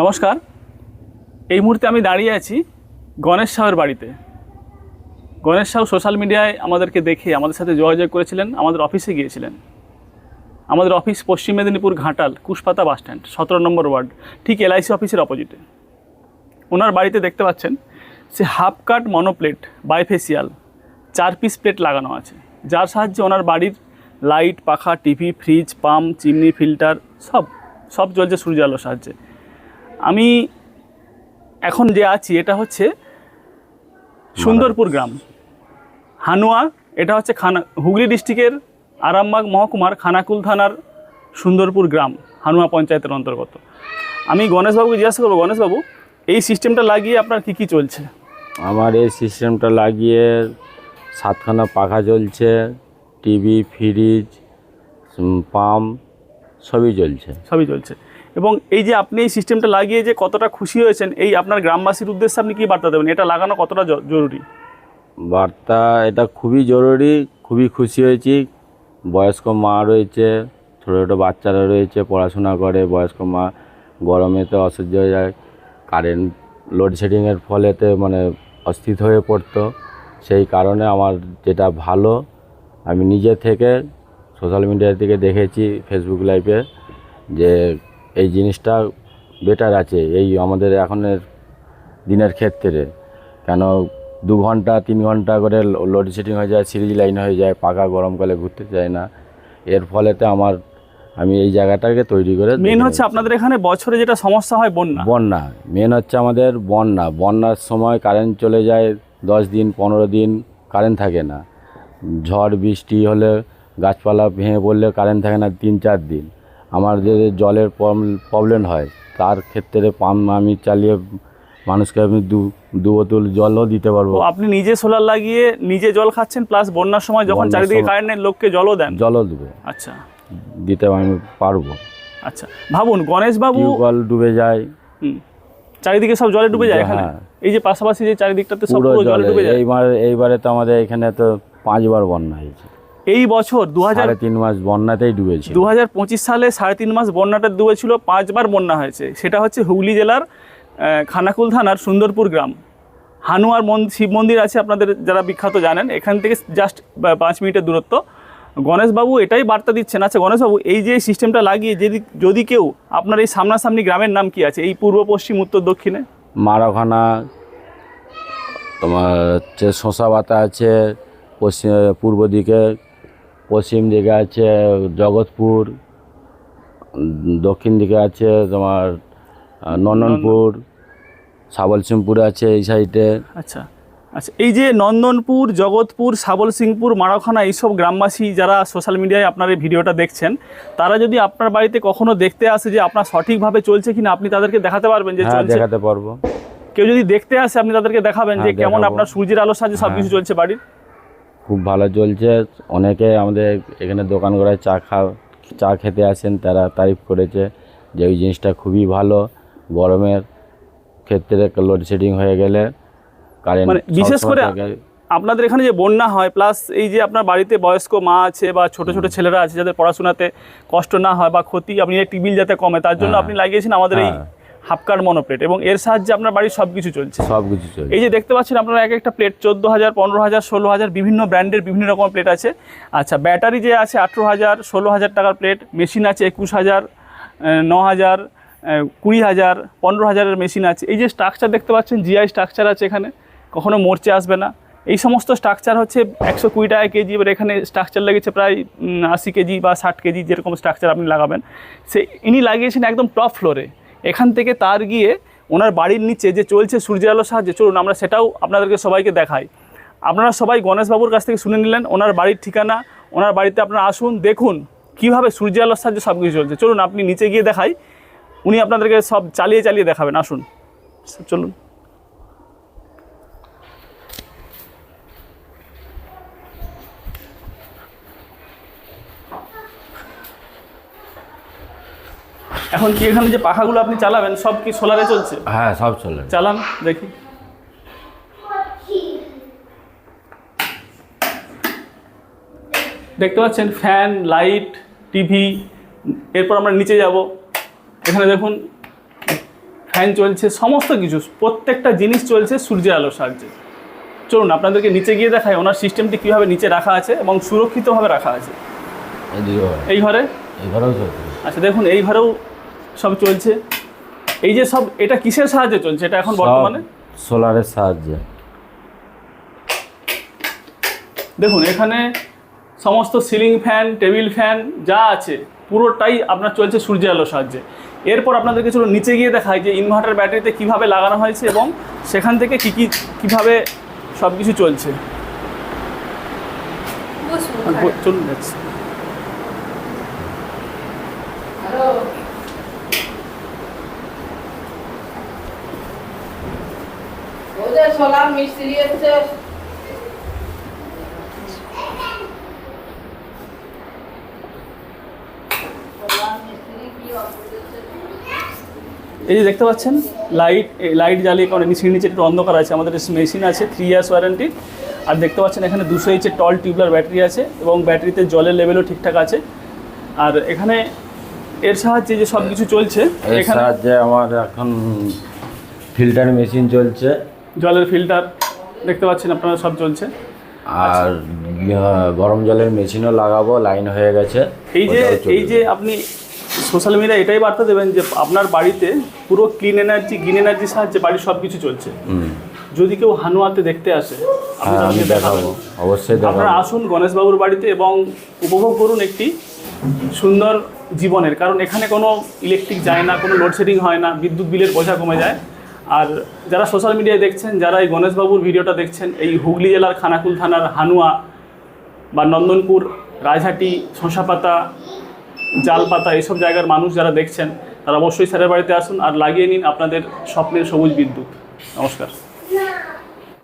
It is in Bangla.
নমস্কার। এই মুহূর্তে আমি দাঁড়িয়ে আছি গণেশ সাহের বাড়িতে। গণেশ সাহু সোশ্যাল মিডিয়ায় আমাদেরকে দেখে আমাদের সাথে যোগাযোগ করেছিলেন, আমাদের অফিসে গিয়েছিলেন। আমাদের office Paschim Medinipur Ghatal, Kushpata bus stand, সতেরো নম্বর ওয়ার্ড, ঠিক এলআইসি অফিসের অপোজিটে। ওনার বাড়িতে দেখতে পাচ্ছেন, সে half cut mono plate, bifacial, চার পিস প্লেট লাগানো আছে। যার সাহায্যে ওনার বাড়ির লাইট, পাখা, TV, fridge, pump, chimney, filter, সব সব চলছে সূর্য আলোর সাহায্যে। আমি এখন যে আছি এটা হচ্ছে সুন্দরপুর গ্রাম। হানুয়া এটা হচ্ছে খানা হুগলি ডিস্ট্রিক্টের আরামবাগ মহকুমার খানাকুল থানার সুন্দরপুর গ্রাম হানুয়া পঞ্চায়েতের অন্তর্গত। আমি গণেশবাবুকে জিজ্ঞাসা করব গণেশবাবু এই সিস্টেমটা লাগিয়ে আপনার কি কি চলছে? আমার এই সিস্টেমটা লাগিয়ে সাতখানা পাখা চলছে টিভি ফ্রিজ পাম্প সবই চলছে। সবই চলছে। এবং এই যে আপনি এই সিস্টেমটা লাগিয়ে যে কতটা খুশি হয়েছেন, এই আপনার গ্রামবাসীর উদ্দেশ্যে আপনি কি বার্তা দেবেন? এটা লাগানো কতটা জরুরি? বার্তা, এটা খুবই জরুরি, খুবই খুশি হয়েছি। বয়স্ক মা রয়েছে, ছোটো ছোটো বাচ্চারা রয়েছে, পড়াশোনা করে, বয়স্ক মা গরমেতে অসহ্য হয়ে যায়। কারেন্ট লোডশেডিংয়ের ফলেতে মানে অস্থির হয়ে পড়তো। সেই কারণে আমার যেটা ভালো, আমি নিজে থেকে সোশ্যাল মিডিয়া থেকে দেখেছি ফেসবুক লাইভে যে এই জিনিসটা বেটার আছে এই আমাদের এখনের দিনের ক্ষেত্রে। কেন দু ঘণ্টা তিন ঘণ্টা করে লোডশেডিং হয়ে যায় সিরিজ লাইন হয়ে যায় পাকা গরমকালে ঘুরতে চায় না। এর ফলেতে আমার আমি এই জায়গাটাকে তৈরি করে মেন হচ্ছে আপনাদের এখানে বছরে যেটা সমস্যা হয় বন্যা। বন্যা মেন হচ্ছে আমাদের বন্যা। বন্যার সময় কারেন্ট চলে যায় দশ দিন পনেরো দিন কারেন্ট থাকে না। ঝড় বৃষ্টি হলে গাছপালা ভেঙে পড়লে কারেন্ট থাকে না তিন চার দিন। আমার যে জলের প্রবলেম হয় তার ক্ষেত্রে পাম্প আমি চালিয়ে মানুষকে আমি দু দু বোতল জলও দিতে পারব। আপনি নিজে সোলার লাগিয়ে নিজে জল খাচ্ছেন প্লাস বন্যার সময় যখন চারিদিকে কারেন্ট নেই লোককে জলও দেন? জলও দেবো। আচ্ছা। দিতে আমি পারব। আচ্ছা। ভাবুন গণেশবাবু জল ডুবে যায়। চারিদিকে সব জলে ডুবে যায় এখানে? হ্যাঁ। এই যে পাশাপাশি যে চারিদিকটাতে সব পুরো জলে। ডুবে যায়? এইবার এইবারে তো আমাদের এখানে তো পাঁচবার বন্যা হয়েছে। এই বছর দু হাজার তিন মাস বন্যাতেই ডুবেছিল। দু হাজার পঁচিশ সালে সাড়ে তিন মাস বন্যাটা ডুবেছিল পাঁচবার বন্যা হয়েছে। সেটা হচ্ছে হুগলি জেলার খানাকুল থানার সুন্দরপুর গ্রাম। হানুয়ার শিব মন্দির আছে আপনাদের যারা বিখ্যাত জানেন। এখান থেকে জাস্ট পাঁচ মিনিটের দূরত্ব। গণেশবাবু এটাই বার্তা দিচ্ছেন। আচ্ছা গণেশবাবু এই যে সিস্টেমটা লাগিয়ে যদি যদি কেউ আপনার এই সামনাসামনি গ্রামের নাম কি আছে? এই পূর্ব পশ্চিম উত্তর দক্ষিণে? মারাখানা তোমার হচ্ছে শশা পাতা আছে পশ্চিম পূর্ব দিকে পশ্চিম দিকে আছে জগৎপুর দক্ষিণ দিকে আছে তোমার নন্দনপুর সাবলসিংপুর আছে এই সাইডে। আচ্ছা আচ্ছা এই যে নন্দনপুর জগৎপুর সাবল সিংপুর মারাখানা এইসব গ্রামবাসী যারা সোশ্যাল মিডিয়ায় আপনার এই ভিডিওটা দেখছেন তারা যদি আপনার বাড়িতে কখনো দেখতে আসে যে আপনার সঠিকভাবে চলছে কিনা আপনি তাদেরকে দেখাতে পারবেন যে হ্যাঁ চলছে। দেখাতে পারব। কেউ যদি দেখতে আসে আপনি তাদেরকে দেখাবেন যে হ্যাঁ, কেমন আপনার সূর্যের আলোর সাহায্যে সব কিছু চলছে বাড়ির। খুব ভালো চলছে অনেকে আমাদের এখানে দোকান করে চা খা চা খেতে আসেন তারা তারিফ করেছে যে ওই জিনিসটা খুবই ভালো গরমের ক্ষেত্রে লোডশেডিং হয়ে গেলে কারেন্ট মানে বিশেষ করে আপনাদের এখানে যে বন্যা হয় প্লাস এই যে আপনার বাড়িতে বয়স্ক মা আছে বা ছোট ছোট ছেলেরা আছে যাদের পড়াশোনাতে কষ্ট না হয় বা ক্ষতি আপনি একটি বিল যাতে কমে তার জন্য হ্যাঁ। আপনি লাগিয়েছেন আমাদের এই হ্যাঁ। হাফকার মনোপ্লেট এবং এর সাহায্যে আপনার বাড়ির সব কিছু চলছে। সব কিছু চলছে। এই যে দেখতে পাচ্ছেন আপনারা এক একটা প্লেট চোদ্দ হাজার পনেরো হাজার ষোলো হাজার বিভিন্ন ব্র্যান্ডের বিভিন্ন রকম প্লেট আছে। আচ্ছা ব্যাটারি যে আছে আঠেরো হাজার ষোলো হাজার টাকার প্লেট মেশিন আছে একুশ হাজার ন হাজার কুড়ি হাজার পনেরো হাজারের মেশিন আছে। এই যে স্ট্রাকচার দেখতে পাচ্ছেন জিআই স্ট্রাকচার আছে এখানে কখনো মরচে আসবে না। এই সমস্ত স্ট্রাকচার হচ্ছে একশো কুড়ি টাকা কেজি এবার এখানে স্ট্রাকচার লেগেছে প্রায় আশি কেজি বা ষাট কেজি যেরকম স্ট্রাকচার আপনি লাগাবেন। সে ইনি লাগিয়েছেন একদম টপ ফ্লোরে এখান থেকে তার গিয়ে ওনার বাড়ির নিচে যে চলছে সূর্যের আলোর সাহায্যে, চলুন আমরা সেটাও আপনাদেরকে সবাইকে দেখাই। আপনারা সবাই গণেশবাবুর কাছ থেকে শুনে নিলেন, ওনার বাড়ির ঠিকানা, ওনার বাড়িতে আপনারা আসুন, দেখুন কীভাবে সূর্যের আলোর সাহায্যে সব কিছু চলছে। চলুন, আপনি নিচে গিয়ে দেখাই, উনি আপনাদেরকে সব চালিয়ে চালিয়ে দেখাবেন, আসুন। চলুন। এখন কি এখানে যে পাখাগুলো আপনি চালাবেন সব কি সোলারে চলছে? হ্যাঁ সব চলে চালান দেখি। দেখতে পাচ্ছেন ফ্যান লাইট টিভি এরপর আমরা নিচে যাব। এখানে দেখুন ফ্যান চলছে সমস্ত কিছু প্রত্যেকটা জিনিস চলছে সূর্যের আলোর সাহায্যে। চলুন আপনাদেরকে নিচে গিয়ে দেখায় ওনার সিস্টেমটি কীভাবে নিচে রাখা আছে এবং সুরক্ষিতভাবে রাখা আছে। এই ঘরে। এবারেও চলছে। আচ্ছা দেখুন এই ঘরেও সব চলছে। এই যে সব এটা কিসের সাহায্যে চলছে? এটা এখন বর্তমানে? সোলারের সাহায্যে। দেখুন এখানে সমস্ত সিলিং ফ্যান টেবিল ফ্যান যা আছে পুরোটাই আপনার চলছে সূর্যের আলোর সাহায্যে। এরপর আপনাদেরকে চলো নিচে গিয়ে দেখায় যে ইনভার্টার ব্যাটারিতে কীভাবে লাগানো হয়েছে এবং সেখান থেকে কী কী কীভাবে সব কিছু চলছে চলুন যাচ্ছি। মিস্ত্রি এসছে এই যে দেখতে পাচ্ছেন লাইট লাইট জ্বালিয়ে কারণ নিচে নিচে একটু অন্ধকার আছে আমাদের মেশিন আছে থ্রি ইয়ার্স ওয়ারেন্টি আর দেখতে পাচ্ছেন এখানে দুশো এইচের টল টিউবলার ব্যাটারি আছে এবং ব্যাটারিতে জলের লেভেলও ঠিকঠাক আছে। আর এখানে এর সাহায্যে যে সব কিছু চলছে এর এখানে সাহায্যে আমার এখন ফিল্টার মেশিন চলছে। জলের ফিল্টার দেখতে পাচ্ছেন আপনারা সব চলছে আর গরম জলের মেশিনও লাগাবো লাইন হয়ে গেছে এই যে এই যে আপনি সোশ্যাল মিডিয়া এটাই বার্তা দেবেন যে আপনার বাড়িতে পুরো ক্লিন এনার্জি গ্রিন এনার্জির সাহায্যে বাড়ির সব কিছু চলছে যদি কেউ হানুয়াতে দেখতে আসে হ্যাঁ আমি দেখাবো। অবশ্যই আপনারা আসুন গণেশবাবুর বাড়িতে এবং উপভোগ করুন একটি সুন্দর জীবনের। কারণ এখানে কোনো ইলেকট্রিক যায় না কোনো লোডশেডিং হয় না বিদ্যুৎ বিলের বোঝা কমে যায়। আর যারা সোশ্যাল মিডিয়ায় দেখছেন, যারা এই গণেশবাবুর ভিডিওটা দেখছেন, এই হুগলি জেলার খানাকুল থানার হানুয়া বা নন্দনপুর রাজহাটি শশাপাতা, জালপাতা এইসব জায়গার মানুষ যারা দেখছেন, তারা অবশ্যই স্যারের বাড়িতে আসুন আর লাগিয়ে নিন আপনাদের স্বপ্নের সবুজ বিদ্যুৎ। নমস্কার।